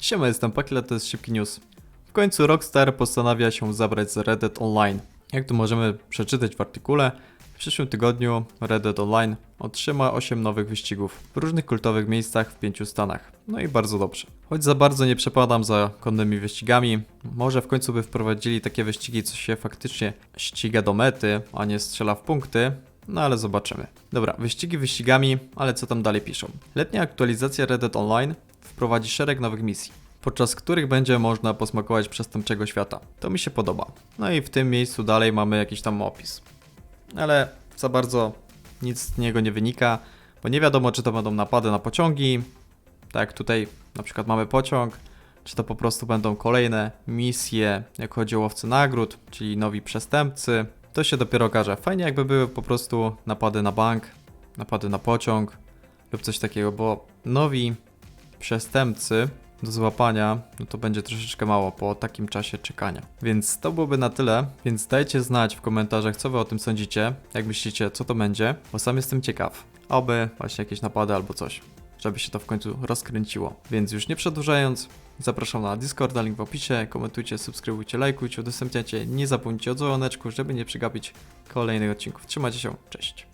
Siema, jestem Pakila, to jest Szybki News. W końcu Rockstar postanawia się zabrać za Red Dead Online. Jak tu możemy przeczytać w artykule, w przyszłym tygodniu Red Dead Online otrzyma 8 nowych wyścigów w różnych kultowych miejscach w 5 stanach. No i bardzo dobrze. Choć za bardzo nie przepadam za konnymi wyścigami, może w końcu by wprowadzili takie wyścigi, co się faktycznie ściga do mety, a nie strzela w punkty, no ale zobaczymy. Dobra, wyścigi wyścigami, ale co tam dalej piszą? Letnia aktualizacja Red Dead Online wprowadzi szereg nowych misji, podczas których będzie można posmakować przestępczego świata. To mi się podoba. No i w tym miejscu dalej mamy jakiś tam opis. Ale za bardzo nic z niego nie wynika, bo nie wiadomo, czy to będą napady na pociągi, tak tutaj na przykład mamy pociąg, czy to po prostu będą kolejne misje, jak chodzi o łowcy nagród, czyli nowi przestępcy. To się dopiero okaże. Fajnie jakby były po prostu napady na bank, napady na pociąg lub coś takiego, bo nowi przestępcy do złapania, no to będzie troszeczkę mało po takim czasie czekania. Więc to byłoby na tyle, więc dajcie znać w komentarzach, co wy o tym sądzicie, jak myślicie, co to będzie, bo sam jestem ciekaw. Oby właśnie jakieś napady albo coś, żeby się to w końcu rozkręciło. Więc już nie przedłużając, zapraszam na Discorda, link w opisie, komentujcie, subskrybujcie, lajkujcie, udostępniacie, nie zapomnijcie o dzwoneczku, żeby nie przegapić kolejnych odcinków. Trzymajcie się, cześć!